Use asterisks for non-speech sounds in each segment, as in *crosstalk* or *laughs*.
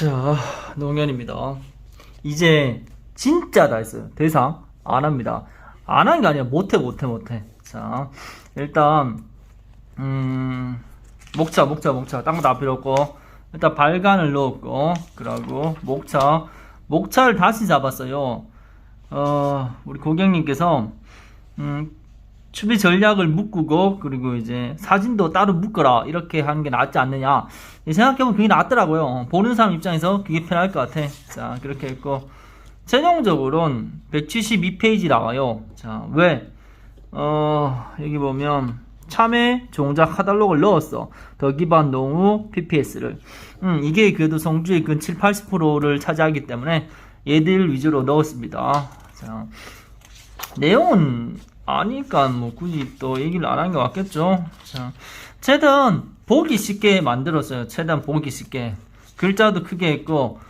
자, 농현입니다. 이제 진짜 다 했어요. 대상 안 합니다. 안 하는 게 아니라 못해, 못해, 못해. 자, 일단, 음, 목차, 목차, 목차. 딴 거 다 필요 없고, 일단 발간을 넣었고, 그러고, 목차. 목차를 다시 잡았어요. 어, 우리 고객님께서, 음, 추비 전략을 묶고 그리고 이제 사진도 따로 묶어라 이렇게 하는 게 낫지 않느냐. 생각해보면 그게 낫더라고요. 어, 보는 사람 입장에서 그게 편할 것 같아. 자 그렇게 했고. 최종적으로는 172페이지 나와요. 자 왜? 어 여기 보면 참외 종작 카달록을 넣었어. 더 기반 농우 PPS를. 음 이게 그래도 성주의 근 7, 80%를 차지하기 때문에 얘들 위주로 넣었습니다. 자 내용은 아니까 뭐 굳이 또 얘기를 안 하는 게 맞겠죠. 자, 최대한 보기 쉽게 만들었어요. 최대한 보기 쉽게 글자도 크게 했고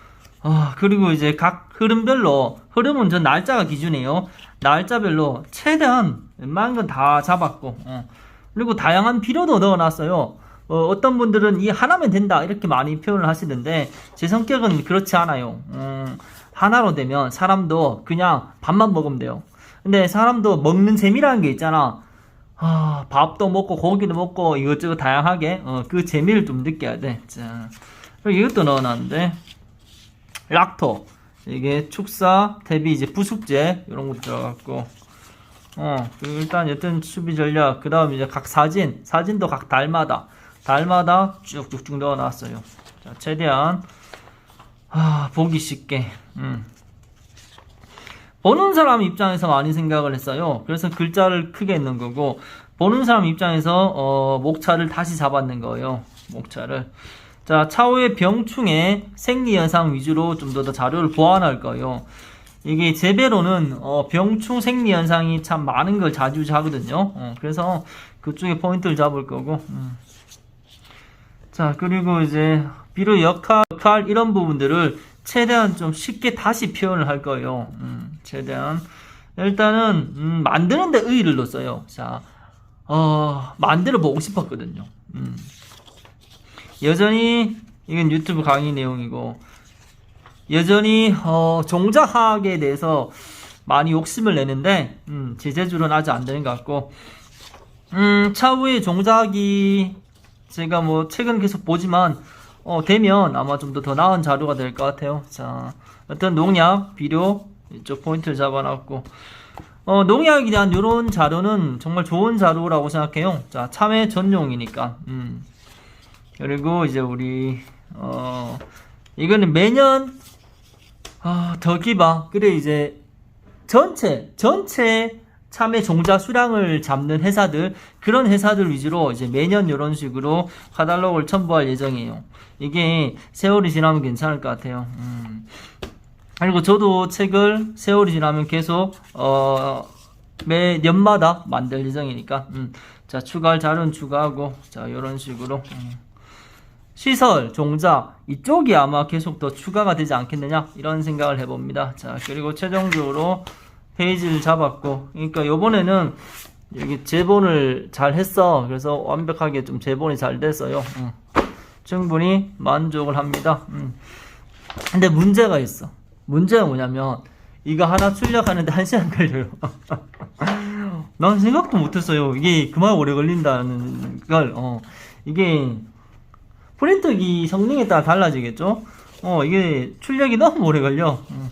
아 그리고 이제 각 흐름별로 흐름은 전 날짜가 기준이에요. 날짜별로 최대한 웬만한 건 다 잡았고 어. 그리고 다양한 필요도 넣어놨어요. 어, 떤 분들은 이 하나면 된다 이렇게 많이 표현을 하시는데 제 성격은 그렇지 않아요. 음, 하나로 되면 사람도 그냥 밥만 먹으면 돼요. 근데 사람도 먹는 재미라는 게 있잖아. 아, 밥도 먹고 고기도 먹고 이것저것 다양하게 어, 그 재미를 좀 느껴야 돼. 자, 이것도 넣어놨는데 락토 이게 축사, 대비 이제 부숙제 이런 것도 들어갔고 어 그리고 일단 여튼 수비 전략 그 다음 이제 각 사진 사진도 각 달마다 달마다 쭉쭉쭉 넣어놨어요. 자, 최대한 아, 보기 쉽게 음. 보는 사람 입장에서 많이 생각을 했어요. 그래서 글자를 크게 넣는 거고 보는 사람 입장에서 어, 목차를 다시 잡았는 거예요. 목차를. 자, 차후의 병충의 생리 현상 위주로 좀 더 자료를 보완할 거예요. 이게 제배로는 어, 병충 생리 현상이 참 많은 걸 자주 하거든요. 어, 그래서 그쪽에 포인트를 잡을 거고. 음. 자, 그리고 이제 비료 역할, 역할 이런 부분들을 최대한 좀 쉽게 다시 표현을 할 거예요. 음, 최대한 일단은 음, 만드는데 의의를 넣었어요. 자, 어, 만들어 보고 싶었거든요. 음. 여전히 이건 유튜브 강의 내용이고 여전히 어, 종자학에 대해서 많이 욕심을 내는데 음, 제 재주로는 아직 안 되는 것 같고 음, 차후에 종자학이 제가 뭐 최근 계속 보지만 어, 되면 아마 좀 더 더 나은 자료가 될 것 같아요. 자, 어떤 농약, 비료 이쪽 포인트를 잡아놨고 어, 농약에 대한 이런 자료는 정말 좋은 자료라고 생각해요. 자, 참외 전용이니까. 음. 그리고 이제 우리 어, 이거는 매년 아, 더 기바. 그래 이제 전체 전체 참외 종자 수량을 잡는 회사들 그런 회사들 위주로 이제 매년 이런 식으로 카달로그를 첨부할 예정이에요. 이게 세월이 지나면 괜찮을 것 같아요. 음. 그리고 저도 책을 세월이 지나면 계속 어, 매 년마다 만들 예정이니까 음. 자 추가할 자료는 추가하고 자 이런 식으로 음. 시설 종자 이쪽이 아마 계속 더 추가가 되지 않겠느냐 이런 생각을 해봅니다. 자 그리고 최종적으로 페이지를 잡았고 그러니까 요번에는 여기 제본을 잘 했어 그래서 완벽하게 좀 제본이 잘 됐어요 음. 충분히 만족을 합니다 음. 근데 문제가 있어 문제가 뭐냐면 이거 하나 출력하는데 한 시간 걸려요 *laughs* 난 생각도 못했어요 이게 그만 오래 걸린다는 걸 어. 이게 프린터기 성능에 따라 달라지겠죠 어 이게 출력이 너무 오래 걸려 음.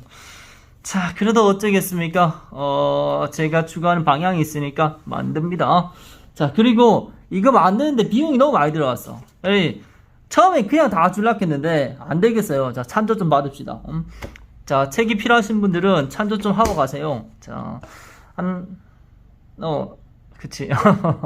자, 그래도 어쩌겠습니까? 어, 제가 추구하는 방향이 있으니까 만듭니다. 자, 그리고 이거 만드는데 비용이 너무 많이 들어갔어. 에이, 처음에 그냥 다 줄락 했는데 안 되겠어요. 자, 찬조 좀 받읍시다. 음? 자, 책이 필요하신 분들은 찬조 좀 하고 가세요. 자, 한, 어, 그치.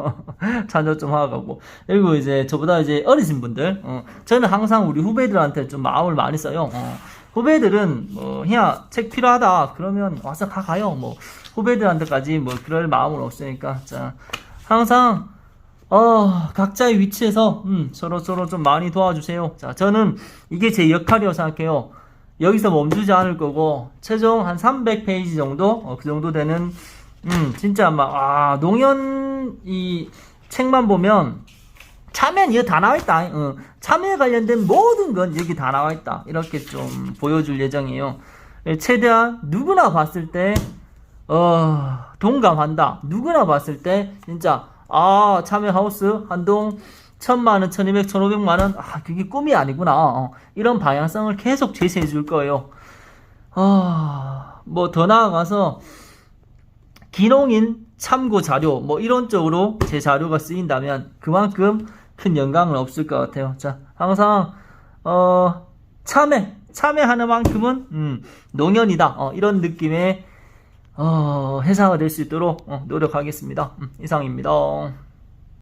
*laughs* 찬조 좀 하고 가고. 그리고 이제 저보다 이제 어리신 분들, 어, 저는 항상 우리 후배들한테 좀 마음을 많이 써요. 어. 후배들은 뭐 그냥 책 필요하다 그러면 와서 가 가요 뭐 후배들한테까지 뭐 그럴 마음은 없으니까 자 항상 어 각자의 위치에서 음, 서로 서로 좀 많이 도와주세요 자 저는 이게 제 역할이라고 생각해요 여기서 멈추지 않을 거고 최종 한 300페이지 정도 어, 그 정도 되는 음 진짜 막 아 농현 이 책만 보면 참여는 이거 다 나와 있다. 어, 참여에 관련된 모든 건 여기 다 나와 있다. 이렇게 좀 보여줄 예정이에요. 예, 최대한 누구나 봤을 때, 어, 동감한다. 누구나 봤을 때, 진짜, 아, 참여 하우스, 한동, 천만 원, 천이백, 천오백만 원, 아, 그게 꿈이 아니구나. 어, 이런 방향성을 계속 제시해 줄 거예요. 아, 뭐 더 나아가서, 기농인 참고 자료 뭐 이런 쪽으로 제 자료가 쓰인다면 그만큼 큰 영향은 없을 것 같아요. 자, 항상 어 참여 참여하는 만큼은 음, 농연이다 어, 이런 느낌의 어, 회사가 될 수 있도록 어, 노력하겠습니다. 음, 이상입니다.